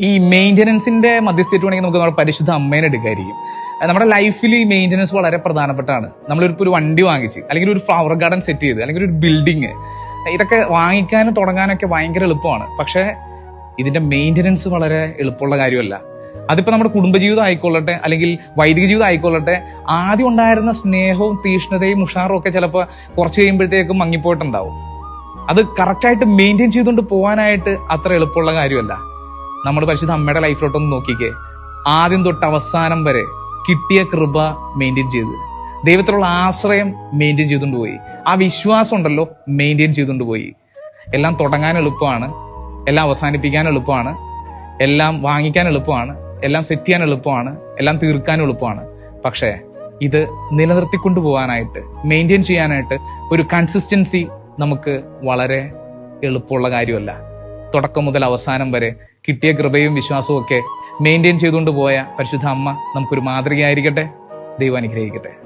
ഈ മെയിന്റനൻസിന്റെ മധ്യസ്ഥേറ്റ് വേണമെങ്കിൽ നമുക്ക് നമ്മുടെ പരിശുദ്ധ അമ്മേനെ എടുക്കായിരിക്കും. നമ്മുടെ ലൈഫിൽ ഈ മെയിന്റനൻസ് വളരെ പ്രധാനപ്പെട്ടാണ്. നമ്മളിപ്പോൾ ഒരു വണ്ടി വാങ്ങിച്ച് അല്ലെങ്കിൽ ഒരു ഫ്ലവർ ഗാർഡൻ സെറ്റ് ചെയ്ത് അല്ലെങ്കിൽ ഒരു ബിൽഡിങ് ഇതൊക്കെ വാങ്ങിക്കാനും തുടങ്ങാനൊക്കെ ഭയങ്കര എളുപ്പമാണ്. പക്ഷേ ഇതിന്റെ മെയിന്റനൻസ് വളരെ എളുപ്പമുള്ള കാര്യമല്ല. അതിപ്പോൾ നമ്മുടെ കുടുംബജീവിതം ആയിക്കൊള്ളട്ടെ അല്ലെങ്കിൽ വൈദിക ജീവിതം ആയിക്കൊള്ളട്ടെ ആദ്യം ഉണ്ടായിരുന്ന സ്നേഹവും തീഷ്ണതയും ഉഷാറും ഒക്കെ ചിലപ്പോൾ കുറച്ച് കഴിയുമ്പോഴത്തേക്കും മങ്ങിപ്പോയിട്ടുണ്ടാവും. അത് കറക്റ്റായിട്ട് മെയിന്റെയിൻ ചെയ്തുകൊണ്ട് പോകാനായിട്ട് അത്ര എളുപ്പമുള്ള കാര്യമല്ല. നമ്മുടെ പരിശുദ്ധ അമ്മയുടെ ലൈഫിലോട്ടൊന്ന് നോക്കിക്കേ. ആദ്യം തൊട്ട് അവസാനം വരെ കിട്ടിയ കൃപ മെയിന്റെയിൻ ചെയ്ത്. ദൈവത്തിലുള്ള ആശ്രയം മെയിന്റെയിൻ ചെയ്തുകൊണ്ട് പോയി. ആ വിശ്വാസം ഉണ്ടല്ലോ മെയിന്റെയിൻ ചെയ്തുകൊണ്ട് പോയി. എല്ലാം തുടങ്ങാൻ എളുപ്പമാണ് എല്ലാം അവസാനിപ്പിക്കാൻ എളുപ്പമാണ് എല്ലാം വാങ്ങിക്കാൻ എളുപ്പമാണ് എല്ലാം സെറ്റ് ചെയ്യാൻ എളുപ്പമാണ് എല്ലാം തീർക്കാൻ എളുപ്പമാണ്. പക്ഷേ ഇത് നിലനിർത്തിക്കൊണ്ടു പോകാനായിട്ട് മെയിന്റെയിൻ ചെയ്യാനായിട്ട് ഒരു കൺസിസ്റ്റൻസി നമുക്ക് വളരെ എളുപ്പമുള്ള കാര്യമല്ല. തുടക്കം മുതൽ അവസാനം വരെ കിട്ടിയ കൃപയും വിശ്വാസവും ഒക്കെ മെയിന്റെയിൻ ചെയ്തുകൊണ്ട് പോയ പരിശുദ്ധ അമ്മ നമുക്കൊരു മാതൃകയായിരിക്കട്ടെ. ദൈവം അനുഗ്രഹിക്കട്ടെ.